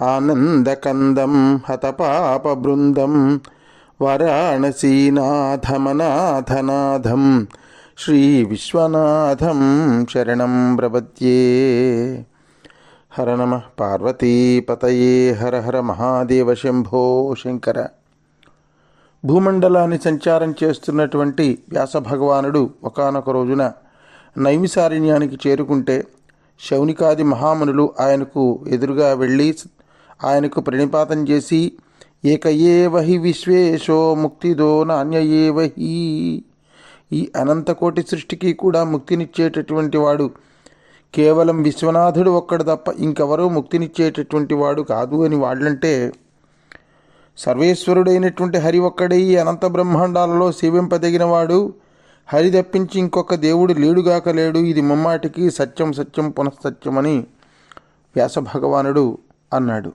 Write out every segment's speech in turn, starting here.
ఆనందకందం హతపాపబృందం వారాణసీనాథమనాథనాథం శ్రీ విశ్వనాథం శరణం ప్రపద్యే. హర నమ పార్వతీపతయే హర హర మహాదేవ శంభో శంకర. భూమండలాన్ని సంచారం చేస్తున్నటువంటి వ్యాస భగవానుడు ఒకానొక రోజున నైమిసారణ్యానికి చేరుకుంటే శౌనికాది మహామునులు ఆయనకు ఎదురుగా వెళ్ళి ఆయనకు ప్రణిపాతం చేసి ఏకయేవహి విశ్వేశో ముక్తిదో నాణ్యయేవహి ఈ అనంతకోటి సృష్టికి కూడా ముక్తినిచ్చేటటువంటి వాడు కేవలం విశ్వనాథుడు ఒక్కడు తప్ప ఇంకెవరూ ముక్తినిచ్చేటటువంటి వాడు కాదు అని వాళ్ళంటే సర్వేశ్వరుడైనటువంటి హరి ఒక్కడే ఈ అనంత బ్రహ్మాండాలలో సేవింపదగినవాడు హరి తప్పించి ఇంకొక దేవుడు లేడుగాక లేడు. ఇది ముమ్మాటికి సత్యం సత్యం పునఃసత్యమని వ్యాస భగవానుడు అన్నాడు.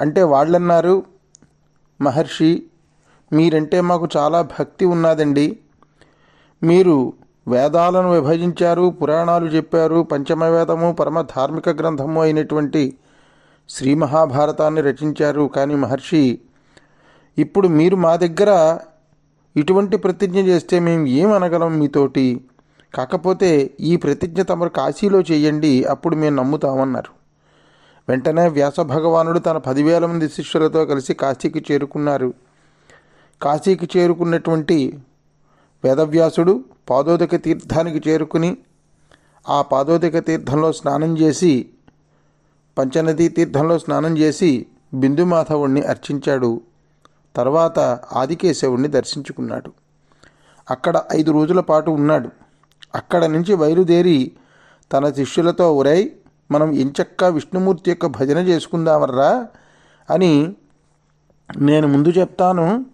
అంటే వాళ్ళన్నారు మహర్షి మీరంటే మాకు చాలా భక్తి ఉన్నదండి. మీరు వేదాలను విభజించారు పురాణాలు చెప్పారు పంచమవేదము పరమ ధార్మిక గ్రంథము అయినటువంటి శ్రీ మహాభారతాన్ని రచించారు. కానీ మహర్షి ఇప్పుడు మీరు మా దగ్గర ఇటువంటి ప్రతిజ్ఞ చేస్తే మేము ఏమనగలం మీతోటి? కాకపోతే ఈ ప్రతిజ్ఞ తమరు కాశీలో చేయండి అప్పుడు మేము నమ్ముతామన్నారు. వెంటనే వ్యాస భగవానుడు తన పదివేల మంది శిష్యులతో కలిసి కాశీకి చేరుకున్నారు. కాశీకి చేరుకున్నటువంటి వేదవ్యాసుడు పాదోదక తీర్థానికి చేరుకుని ఆ పాదోదక తీర్థంలో స్నానం చేసి పంచనదీ తీర్థంలో స్నానం చేసి బిందుమాధవుణ్ణి అర్చించాడు. తర్వాత ఆదికేశవుణ్ణి దర్శించుకున్నాడు. అక్కడ ఐదు రోజుల పాటు ఉన్నాడు. అక్కడ నుంచి బయలుదేరి తన శిష్యులతో ఉరై మనం ఎంచక్కా విష్ణుమూర్తి యొక్క భజన చేసుకుందామర్రా అని నేను ముందు చెప్తాను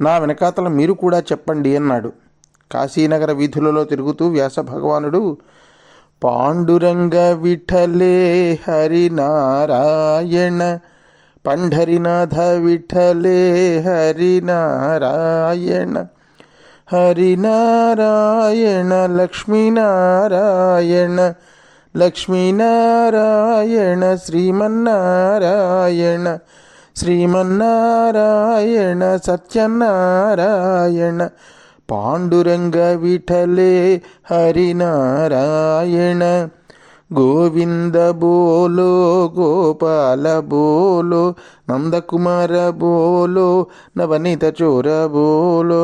నా వెనకాతల మీరు కూడా చెప్పండి అన్నాడు. కాశీనగర వీధులలో తిరుగుతూ వ్యాస భగవానుడు పాండురంగ విఠలే హరినారాయణ పండరినాథ విఠలే హరినారాయణ హరినారాయణ లక్ష్మీనారాయణ లక్ష్మీనారాయణ శ్రీమన్నారాయణ శ్రీమన్నారాయణ సత్యనారాయణ పాండురంగ విఠలే హరినారాయణ గోవింద బోలో గోపాల బోలో నందకుమార బోలో నవనీత చోర బోలో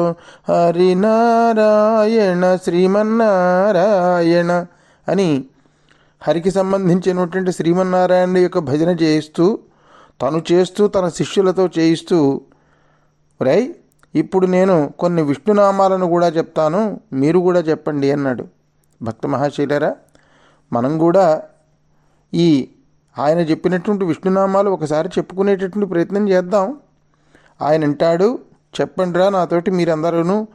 హరినారాయణ శ్రీమన్నారాయణ అని హరికి సంబంధించినటువంటి శ్రీమన్నారాయణ యొక్క భజన చేయిస్తూ తను చేస్తూ తన శిష్యులతో చేయిస్తూ రై ఇప్పుడు నేను కొన్ని విష్ణునామాలను కూడా చెప్తాను మీరు కూడా చెప్పండి అన్నాడు. భక్త మహాశైలరా మనం కూడా ఈ ఆయన చెప్పినటువంటి విష్ణునామాలు ఒకసారి చెప్పుకునేటటువంటి ప్రయత్నం చేద్దాం. ఆయన అంటాడు చెప్పండిరా నాతోటి మీరందరూ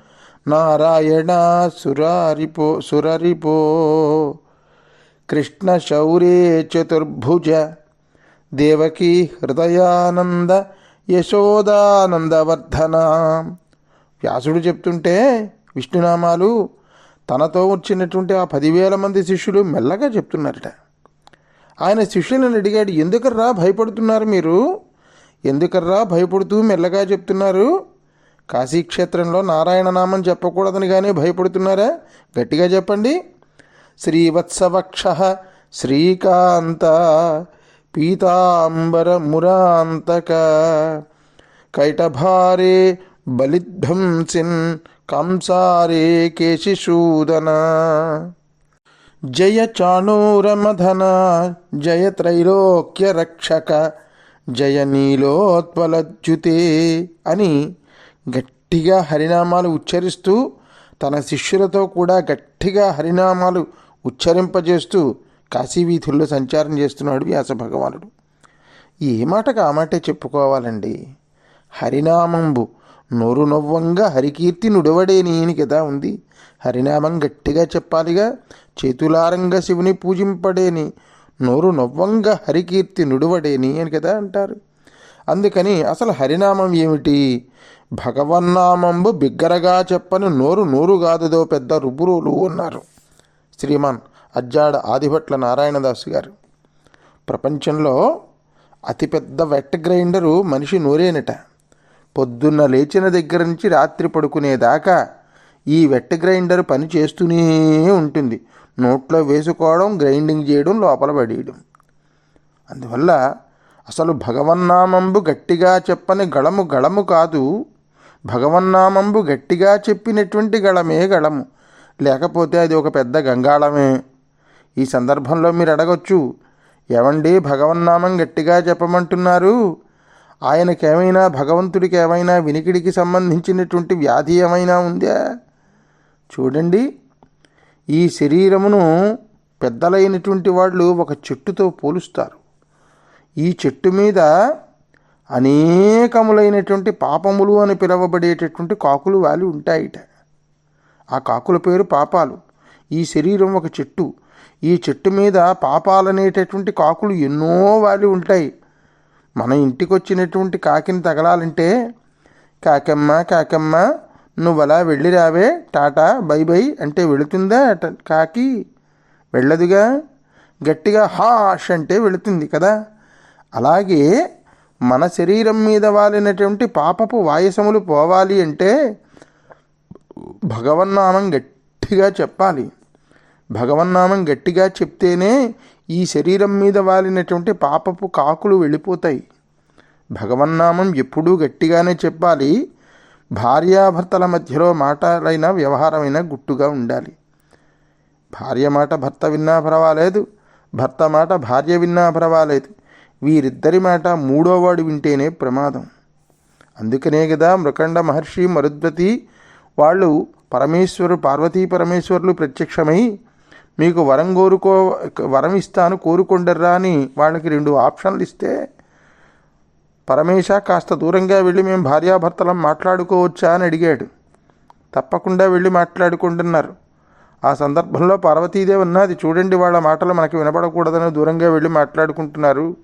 నారాయణ సురారిపో సురారిపో కృష్ణ శౌరే చతుర్భుజ దేవకీ హృదయానంద యశోదానందవర్ధన. వ్యాసుడు చెప్తుంటే విష్ణునామాలు తనతో వచ్చినటువంటి ఆ పదివేల మంది శిష్యులు మెల్లగా చెప్తున్నారట. ఆయన శిష్యులను అడిగాడు ఎందుకర్రా భయపడుతున్నారు మీరు? ఎందుకర్రా భయపడుతూ మెల్లగా చెప్తున్నారు? కాశీక్షేత్రంలో నారాయణ నామం చెప్పకూడదని కానీ భయపడుతున్నారా? గట్టిగా చెప్పండి. శ్రీవత్సవక్ష శ్రీకాంత పీతాంబర మురాంతక కైటభారే బలిధ్వంసిన్ కంసారే కేశిశూదన జయ చాణూరమధన జయ త్రైలోక్య రక్షక జయ నీలోత్పలజ్యుతే అని గట్టిగా హరినామాలు ఉచ్చరిస్తూ తన శిష్యులతో కూడా గట్టిగా హరినామాలు ఉచ్చరింపజేస్తూ కాశీవీధుల్లో సంచారం చేస్తున్నాడు వ్యాస భగవానుడు. ఏ మాటకు ఆ మాటే చెప్పుకోవాలండి? హరినామంబు నోరు నవ్వంగా హరికీర్తి నుడవడేనేని కదా ఉంది. హరినామం గట్టిగా చెప్పాలిగా చేతులారంగా శివుని పూజింపడేని నోరు నవ్వంగా హరికీర్తి నుడవడేని అని కదా అంటారు. అందుకని అసలు హరినామం ఏమిటి? భగవన్నామంబు బిగ్గరగా చెప్పని నోరు నోరు కాదుదో పెద్ద రుబురులు అన్నారు. శ్రీమాన్ అజ్జాడ ఆదిభట్ల నారాయణదాసు గారు. ప్రపంచంలో అతిపెద్ద వెట్ గ్రైండరు మనిషి నోరేనట. పొద్దున్న లేచిన దగ్గర నుంచి రాత్రి పడుకునేదాకా ఈ వెట్ గ్రైండర్ పని చేస్తూనే ఉంటుంది. నోట్లో వేసుకోవడం గ్రైండింగ్ చేయడం లోపల పడేయడం. అందువల్ల అసలు భగవన్నామంబు గట్టిగా చెప్పని గళము గళము కాదు. భగవన్నామంబు గట్టిగా చెప్పినటువంటి గళమే గళము. లేకపోతే అది ఒక పెద్ద గంగాళమే. ఈ సందర్భంలో మీరు అడగొచ్చు ఏమండి భగవన్నామం గట్టిగా చెప్పమంటున్నారు ఆయనకేమైనా భగవంతుడికి ఏమైనా వినికిడికి సంబంధించినటువంటి వ్యాధి ఏమైనా ఉందా? చూడండి ఈ శరీరమును పెద్దలైనటువంటి వాళ్ళు ఒక చెట్టుతో పోలుస్తారు. ఈ చెట్టు మీద అనేకములైనటువంటి పాపములు అని పిలువబడేటటువంటి కాకులు వాలి ఉంటాయిట. ఆ కాకుల పేరు పాపాలు. ఈ శరీరం ఒక చెట్టు. ఈ చెట్టు మీద పాపాలనేటటువంటి కాకులు ఎన్నో వాలి ఉంటాయి. మన ఇంటికి వచ్చినటువంటి కాకిని తగలాలంటే కాకమ్మ కాకమ్మ నువ్వు అలా వెళ్ళి రావే టాటా బై బై అంటే వెళుతుందా కాకి? వెళ్ళదుగా. గట్టిగా హాష్ అంటే వెళుతుంది కదా. అలాగే మన శరీరం మీద వాలినటువంటి పాపపు వాయసములు పోవాలి అంటే భగవన్నామం గట్టిగా చెప్పాలి. భగవన్నామం గట్టిగా చెప్తేనే ఈ శరీరం మీద వాలినటువంటి పాపపు కాకులు వెళ్ళిపోతాయి. భగవన్నామం ఎప్పుడూ గట్టిగానే చెప్పాలి. భార్యాభర్తల మధ్యలో మాటలైన వ్యవహారమైన గుట్టుగా ఉండాలి. భార్య మాట భర్త విన్నా పర్వాలేదు భర్త మాట భార్య విన్నా పర్వాలేదు. వీరిద్దరి మాట మూడోవాడు వింటేనే ప్రమాదం. అందుకనే కదా మృకండ మహర్షి మరుద్వతి వాళ్ళు పరమేశ్వరు పార్వతీ పరమేశ్వరులు ప్రత్యక్షమై మీకు వరం కోరుకో వరం ఇస్తాను కోరుకుండర్రా అని వాళ్ళకి రెండు ఆప్షన్లు ఇస్తే పరమేశ కాస్త దూరంగా వెళ్ళి మేము భార్యాభర్తలం మాట్లాడుకోవచ్చా అని అడిగాడు. తప్పకుండా వెళ్ళి మాట్లాడుకుంటున్నారు. ఆ సందర్భంలో పార్వతీదేవి ఉన్నది చూడండి వాళ్ళ మాటలు మనకి వినపడకూడదని దూరంగా వెళ్ళి మాట్లాడుకుంటున్నారు.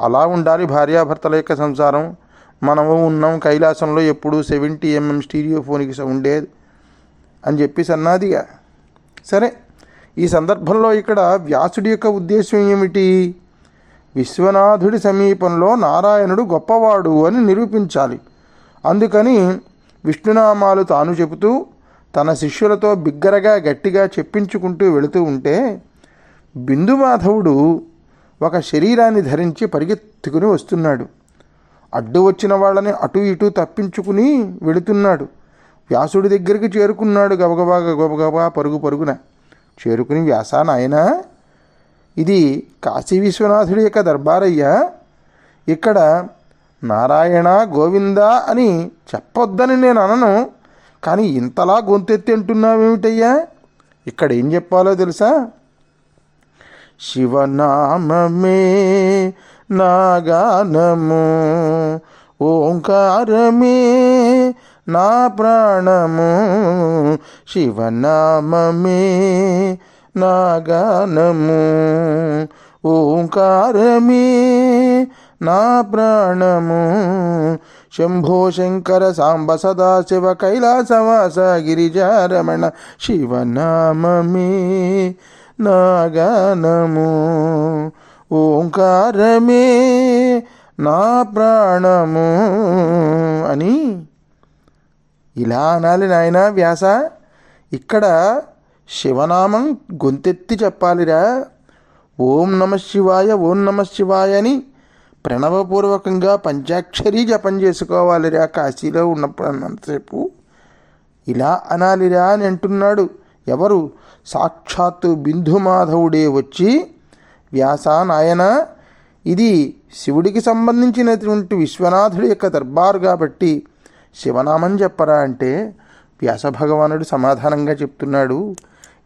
అలా ఉండాలి భార్యాభర్తల యొక్క సంసారం. మనము ఉన్నాం కైలాసంలో ఎప్పుడు సెవెంటీ ఎంఎం స్టీరియోఫోనిక్ ఉండేది అని చెప్పేసి అన్నాదిగా సరే ఈ సందర్భంలో ఇక్కడ వ్యాసుడి యొక్క ఉద్దేశం ఏమిటి? విశ్వనాథుడి సమీపంలో నారాయణుడు గొప్పవాడు అని నిరూపించాలి. అందుకని విష్ణునామాలు తాను చెబుతూ తన శిష్యులతో బిగ్గరగా గట్టిగా చెప్పించుకుంటూ వెళుతూ ఉంటే బిందుమాధవుడు ఒక శరీరాన్ని ధరించి పరిగెత్తుకుని వస్తున్నాడు. అడ్డు వచ్చిన వాళ్ళని అటు ఇటు తప్పించుకుని వెళుతున్నాడు. వ్యాసుడి దగ్గరికి చేరుకున్నాడు గబగబా గబగబా పరుగు పరుగున. చేరుకుని వ్యాసా నాయనా ఇది కాశీ విశ్వనాథుడి యొక్క దర్బారయ్యా. ఇక్కడ నారాయణ గోవింద అని చెప్పొద్దని నేను అనను కానీ ఇంతలా గొంతెత్తి అంటున్నావేమిటయ్యా? ఇక్కడ ఏం చెప్పాలో తెలుసా? శివనామమే నాగానము ఓంకారమే నా ప్రాణము శివనామమే నాగానము ఓంకారమే నా ప్రాణము. శంభో శంకర సాంబ సదాశివ కైలాసవాస గిరిజారమణ శివనామమే నాగానము. ఓంకారమే నా ప్రాణము అని. ఇలా అనాలి నాయన వ్యాస. ఇక్కడ శివనామం గొంతెత్తి చెప్పాలిరా. ఓం నమ శివాయ ఓం నమ శివాయ అని ప్రణవపూర్వకంగా పంచాక్షరీ జపం చేసుకోవాలిరా కాశీలో ఉన్నప్పుడు అన్నంతసేపు ఇలా అనాలిరా అని అంటున్నాడు. ఎవరు? సాక్షాత్తు బిందుమాధవుడే వచ్చి వ్యాస నాయన ఇది శివుడికి సంబంధించినటువంటి విశ్వనాథుడి యొక్క దర్బారు కాబట్టి శివనామం చెప్పరా అంటే వ్యాస భగవానుడు సమాధానంగా చెప్తున్నాడు.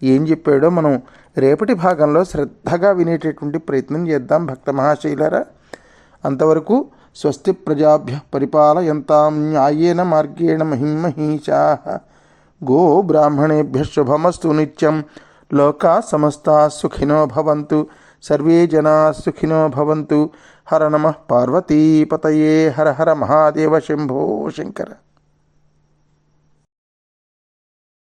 ఏం చెప్పాడో మనం రేపటి భాగంలో శ్రద్ధగా వినేటటువంటి ప్రయత్నం చేద్దాం భక్త మహాశైలరా. అంతవరకు స్వస్తి ప్రజాభ్య పరిపాలయంతాం న్యాయేన మార్గేణ మహిమహీషా గో బ్రాహ్మణేభ్య శుభమస్తు నిత్యం. లోకా సమస్తా సుఖినో భవంతు. సర్వే జనా సుఖినో భవంతు హర నమ పార్వతీపతయే హర హర మహాదేవ శంభో శంకర